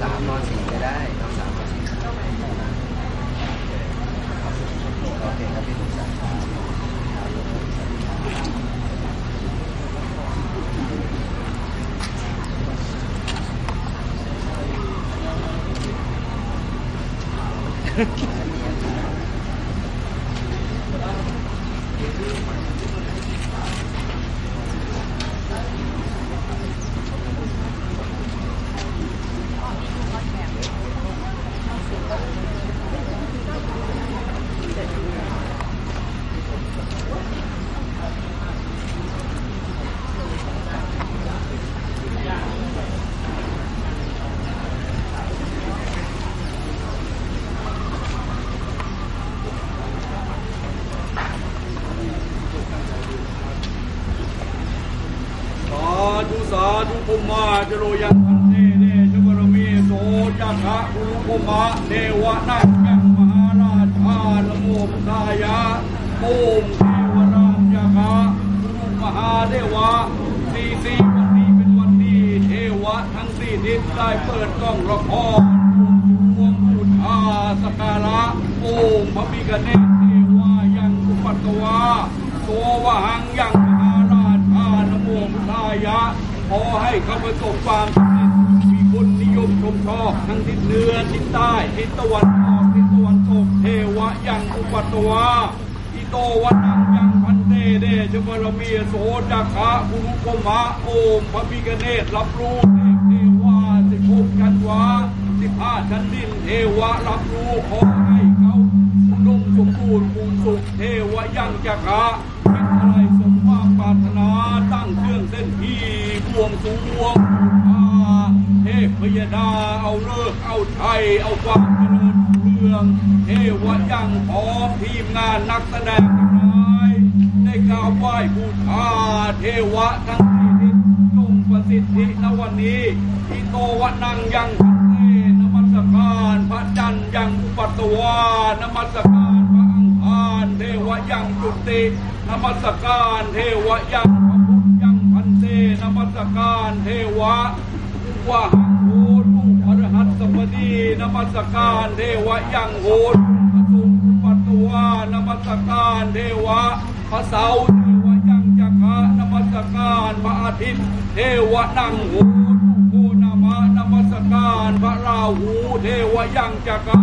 สามนอนสี่ก็ได้นอนสามนอนสี่โอเคครับพี่สมศักดิ์สาธุ สาธุภูมาจโรยังพันเตเดชบรมีโสจักขะภูภูมาเทวะนักยังมหาราชาลโมพุทธายะโอมเทวราชจักขะภูมหาเทวะสี่สี่วันนี้เป็นวันดีเทวะทั้งสี่ทิศได้เปิดกล้องละครบวงบุญอาสการะโอมพระพิกเนศเทวายังอุปัตตวาตัววหังยังมหาราชานโมพุทธายะ ขอให้เข้าพเจ้าความสำเร็จมีคนนิยมชมชอบทั้งทิศเหนือทิศใต้ทิศตะวันออกทิศตะวันตกเทวะยังอุปัตตวาอิโตวันังยังพันเตเดชบรมีโสจักขะภูรุปมะโอมพระพิกเนตรับรู้เทพเทวาสิบหกชั้นวาสิบห้าชั้นดินเทวะรับรู้ขอให้เขาอุดมสมบูรณ์ภูมิสุขเทวะยังจักขะ วงสรวงอาเทพยดาเอาเลิกษ์เอาชัยเอาความเจริญเรืองเทวะยังพร้อมทีมงานนักแสดงทั้งหลายได้กราบไหว้บูชาเทวะทั้งสี่ทิศจงประสิทธิณวันนี้อิโตวะนังยังพันเตนมัสการพระจันทร์ยังอุปัตวานมัสการพระอังคารเทวะยังจุตินมัสการเทวะยังพระพุทธ นมัสการเทวะวะหังโหตุอรหัตสมดีนมัสการเทวะยังโหตุอสุปัตตวานมัสการเทวะพระเสาเทวะยังจักะนมัสการพระอาทิตย์เทวะนังโหตุโกนามะนมัสการพระราหูเทวะยังจักะ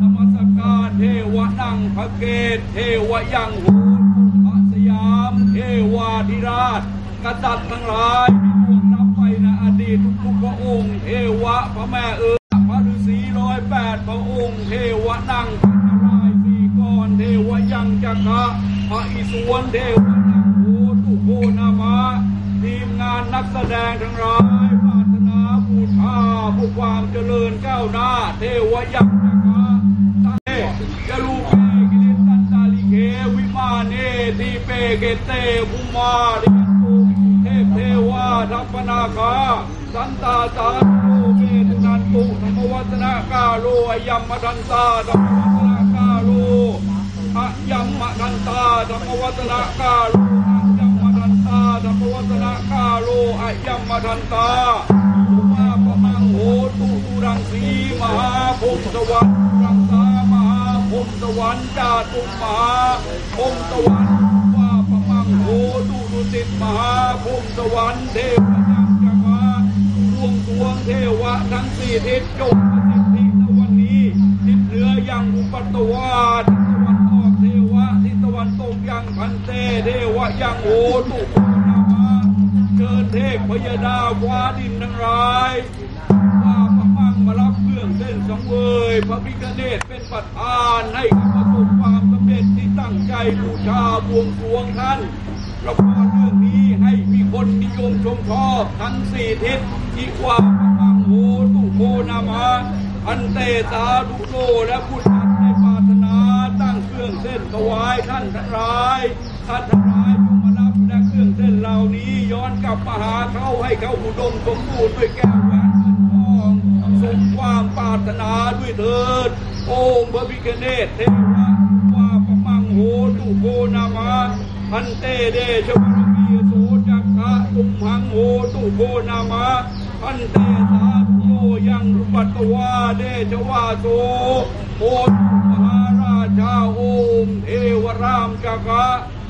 นมัสการเทวะนังพระเกตเทวะยังโหตุพระสยามเทวาธิราช กษัตริย์ทั้งหลายที่ล่วงลับไปในอดีตทุกๆพระองค์เทวะพระแม่เอ๋ยพระฤาษีร้อยแปดพระองค์ เทวะนั่งพระนารายณ์สี่กรเทวะยังจักระพระอิศวรเทวะนั่งโหตุโคนามาทีมงานนักแสดงทั้งหลายปรารถนาบูชาผู้ความเจริญก้าวหน้า เทวะยังจักระตั้งเอจะลูเปกิเลสันตาลิเกวิมาเนทีเปเกเตภูมาริ ทัพนาคาสันตาสาธุเมตุนันตุธรรมวัฒนากาโลอยัมมทันตาธรรมวัฒนากาโลอายัมมทันตาธรรมวัฒนากาโลอายัมมทันตาธรรมวัฒนากาโลอายัมมทันตาอุมาปะมังโหตุตุรังสีมหาพงศวรรค์รังสามหาพงศวรรค์จาตุมหาพงศวรรค์ว่าปะมังโหตุ ดุสิตมหาพงศวรรค์เทพยังจักรดวงดวงเทวะทั้งสี่ทิศจงประสิทธิณวันนี้ทิศเหนือยังอุปตวาทิศตะวันออกเทวะทิศตะวันตกยังพันเตเทวะยังโหตุโกนามะเชิญเทพพยดาฟ้าดินทั้งหลายว่าพระมังมารับเครื่องเส้นสังเวยพระพิฆเนศเป็นประธานให้กับประสบความสำเร็จที่ตั้งใจบูชาบวงสรวงท่าน ละครเรื่องนี้ให้มีคนนิยมชมชอบทั้งสี่ทิศอีกว่าพระมังโหตุโคนามาอันเตสาธุโลและพุทธันในปรารถนาตั้งเครื่องเส้นถวายท่านทั้งหลายท่านทั้งหลายจงมารับและเครื่องเส้นเหล่านี้ย้อนกลับมาหาเขาให้เขาอุดมสมบูรณ์ด้วยแก้วแหวนเงินทองสมความปรารถนาด้วยเถิดโอมพระพิฆเนศเทวะว่าพระมังโหตุโคนามา พันเตเดชวรมีโสจักขะตุมหังโหตุโกนามะพันเตสาธุโมยังรุปัตวาเดชวาโสโอตุมหาราชาโอมเทวรามจักะ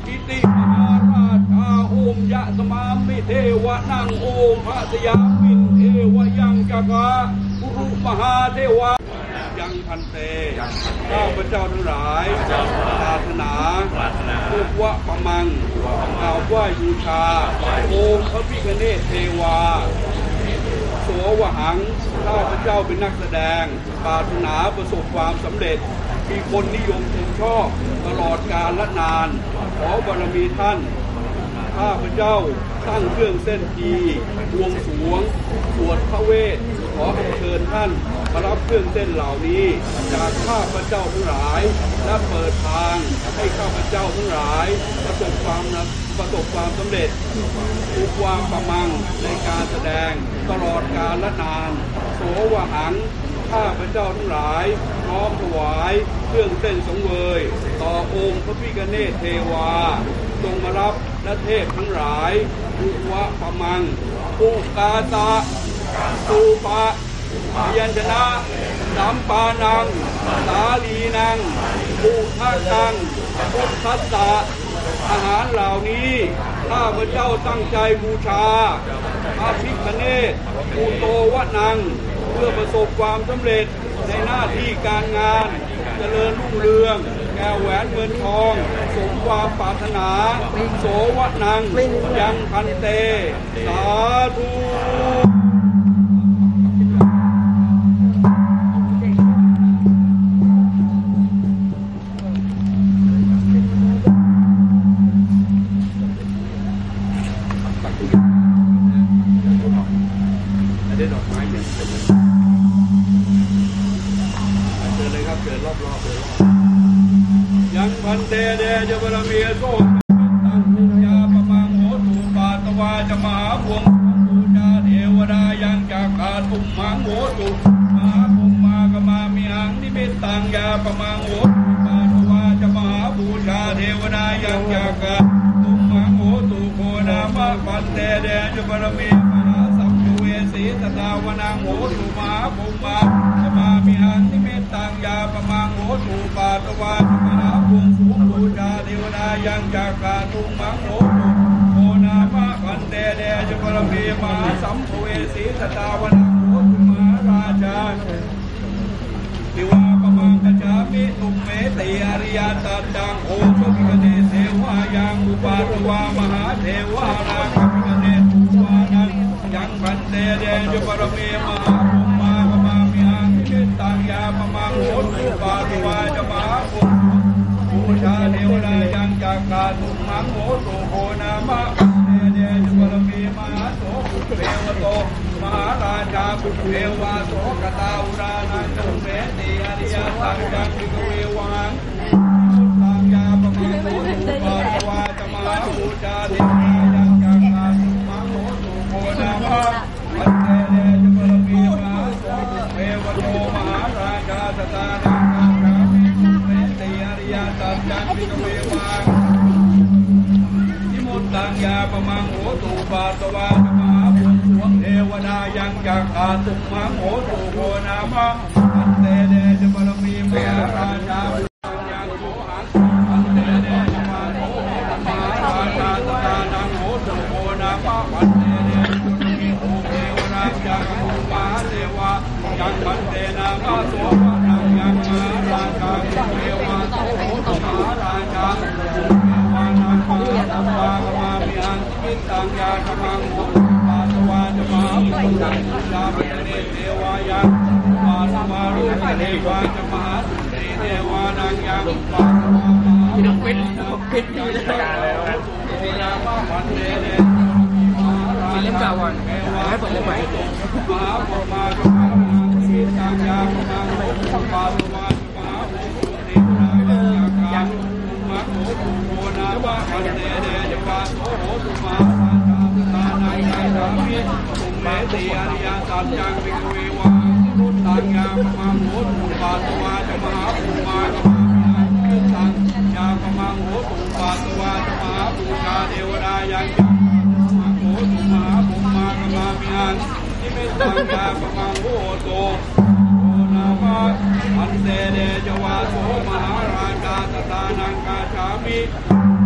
กิติมหาราชาโอมยะสมามิเทวนังโอมพระสยามินเทวยังจักะกุรุมหาเทวายังพันเต้ เจ้าทั้งหลายปรารถนาทุกวะประมังกล่าวว่ายูชาโอมพระพิฆเนศเทวาโสวหังข้าพระเจ้าเป็นนักแสดงปรารถนาประสบความสำเร็จ มีคนนิยมชมชอบ ตลอดกาลและนาน ขอบารมีท่าน ข้าพเจ้าตั้งเครื่องเส้นทีวงสวงสวดพระเวทขอเชิญท่านมารับเครื่องเส้นเหล่านี้ จากข้าพเจ้าทั้งหลาย และเปิดทางให้ข้าพเจ้าทั้งหลาย ประสบความนะประสบความสำเร็จทุความประมังในการแสดงตลอดกาลและนาน โสวหังข้าพระเจ้าทั้งหลายน้อมถวาย เครื่องเส้นสงเวย ต่อองค์พระพิฆเนศเทวา ทรงมารับและเทพทั้งหลายอุวะปะมังอุกาตะตูปะพยัญชนะสัมปานัง สาลีนังปุทักังพุทธัสสะอาหารเหล่านี้ ข้าพระเจ้าตั้งใจบูชาพระพิฆเนศปูโตวะนัง เพื่อประสบความสำเร็จในหน้าที่การงาน เจริญรุ่งเรือง วแหวนเงินทอง สมความปรารถนา โสวะนัง ยังพันเต สาธุได้ดอกไม้เนี่ยเชิญเลยครับเชิญรอบๆเลย ยังพันเตเดจบารมีโสตังยาปมังโหตุปาตวาจมหาพวงปูชาเทวดายังจากาตุมังโหตุมหาพงมากมามีหังนิมิตตังยาปมังโหตุปาตวาจมหาปูชาเทวดายังจากาตุมังโหตุโคนามะพันเตเดจบารมีมหาสัมภเวสีตตาวนังโหตุมหาพงมาจมามีหังนิ ตังยาปมังโหตุปาตวาจะมหาพงสูงปูชาเทวดายังจากาตุมมังโหตุโคนามะพันเตเดจบารมีมหาสัมภเวสีตตาวนังโหตุมาราชาทิวาปมังกจามิตุเมติอริยตัจจังโอชพิกเนเสวายังอุปาทวามหาเทวานาคพิกเนตุวานังยังพันเตเดจปรเมมหา เทวาโสกตาอุรานังตุเมติอริยสังจังวิกเววังพุทธังยาปมังโหตุปาทวาจะมหาบูชาเทวดายังจากกาตุมังโหตุโคนามะพันเตเดจปรเมมหาโสภุเทวโตมหาราชาตตานังกังกามิตุเมติอริยสังจังวิกเววังนิมนต์ตังยาปมังโหตุปาตวาจะมหาบุญส วงเทวดายังกักอาตุมังโหตุโกนามะอันเตเดจบารมีมหาราชายังโสหังอันเตเดจมาโหมหาราชาตานังโหตุโกนามะอันเตเดจบารมีโอเทวดาจากภูมหาเทวายังมันเตนามะโส เทวาจะมหาสุเตเทวานังยังปาสวามหาสุเตปิดดีเลยโอนามาพันเตเดมีเล่มเก่าก่อนให้เปิดเล่มใหม่มหาปุมาจะมาสิตังยาคมังปาสวาจะมหาสุเตเทวายังมะโหตุโกนามะพันเตเดจปาโสโหตุมาราชาสตานังไกสามิตุมเมติอริยสัจจังวิเววัง รุตตังยาปมังโหตุปาตวาจะมหาภูมากมามิหังยาปมังโหตุปาตวาจะมหาภูชาเทวดายังจังมังโหตุมหาภูมากมามิหังนิเมมิสังยาปมังโหโตโอนาวะอันเตเดจวาโสมหาราชาตตานังกาชามิ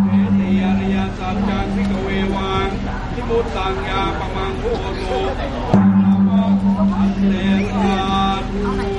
เทติอริยสัจจังสิกเววังทิมุตตังยาปมังโหโต Oh my